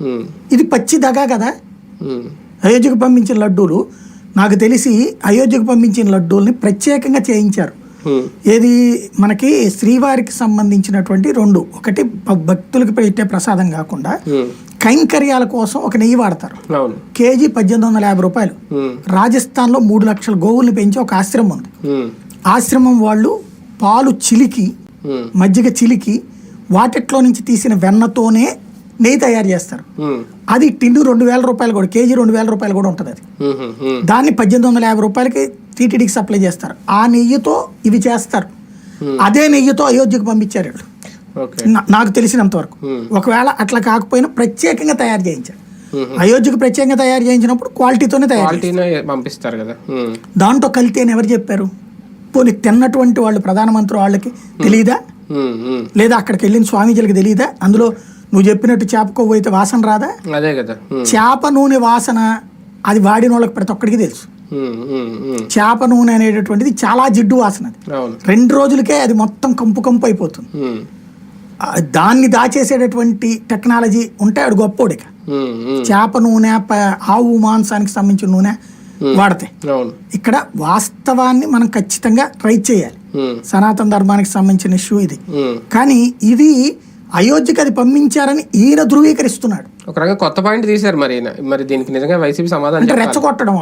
ఉమ్, ఇది పచ్చి దగా కదా? ఉమ్, అయోధ్యకు పంపించిన లడ్డూలు నాకు తెలిసి అయోధ్యకు పంపించిన లడ్డూల్ని ప్రత్యేకంగా చేయించారు. ఉమ్, ఏది? మనకి శ్రీవారికి సంబంధించినటువంటి రెండు. ఒకటి భక్తులకు పెట్టే ప్రసాదం కాకుండా కైంకర్యాల కోసం ఒక నెయ్యి వాడతారు. కేజీ పద్దెనిమిది వందల యాభై రూపాయలు. రాజస్థాన్లో మూడు లక్షల గోవుల్ని పెంచి ఒక ఆశ్రమం ఉంది. ఆశ్రమం వాళ్ళు పాలు చిలికి మజ్జిగ చిలికి వాటిట్లో నుంచి తీసిన వెన్నతోనే నెయ్యి తయారు చేస్తారు. అది టిన్ను రెండు వేల రూపాయలు కూడా కేజీ రెండు వేల రూపాయలు కూడా ఉంటుంది అది. దాన్ని పద్దెనిమిది వందల యాభై రూపాయలకి టీటీడీకి సప్లై చేస్తారు. ఆ నెయ్యితో ఇవి చేస్తారు. అదే నెయ్యితో అయోధ్యకు పంపించారు వీళ్ళు. నాకు తెలిసినంత వరకు. Hmm. ఒకవేళ అట్లా కాకపోయినా ప్రత్యేకంగా తయారు చేయించారు. అయోధ్యకు ప్రత్యేకంగా తయారు చేయించినప్పుడు క్వాలిటీతోనే తయారు పంపిస్తారు కదా. దాంట్లో కల్తీ అని ఎవరు చెప్పారు? పోనీ తిన్నటువంటి వాళ్ళు ప్రధానమంత్రి వాళ్ళకి తెలియదా లేదా అక్కడికి వెళ్ళిన స్వామీజీలకు తెలియదా అందులో నువ్వు చెప్పినట్టు చేప కొవ్వు అయితే వాసన రాదా? అదే కదా. చేప నూనె వాసన అది వాడిన వాళ్ళకి ప్రతి ఒక్కడికి తెలుసు. చేప నూనె అనేటటువంటిది చాలా జిడ్డు వాసన అది. రెండు రోజులకే అది మొత్తం కంపు కంపు అయిపోతుంది. దాన్ని దాచేసేటటువంటి టెక్నాలజీ ఉంటే గొప్పోడు ఇక. చేప నూనె ఆవు మాంసానికి సంబంధించిన నూనె వాడతాయి ఇక్కడ వాస్తవాన్ని మనం ఖచ్చితంగా రైట్ చేయాలి. సనాతన ధర్మానికి సంబంధించిన ఇష్యూ ఇది. కానీ ఇది అయోధ్యకి అది పంపించారని ఈయన ధృవీకరిస్తున్నాడు ఒక రకంగా కొత్త పాయింట్ తీశారు మరి ఈయన. మరి దీనికి నిజంగా వైసీపీ సమాధానం అంటే చెప్పాలి. రెచ్చగొట్టడం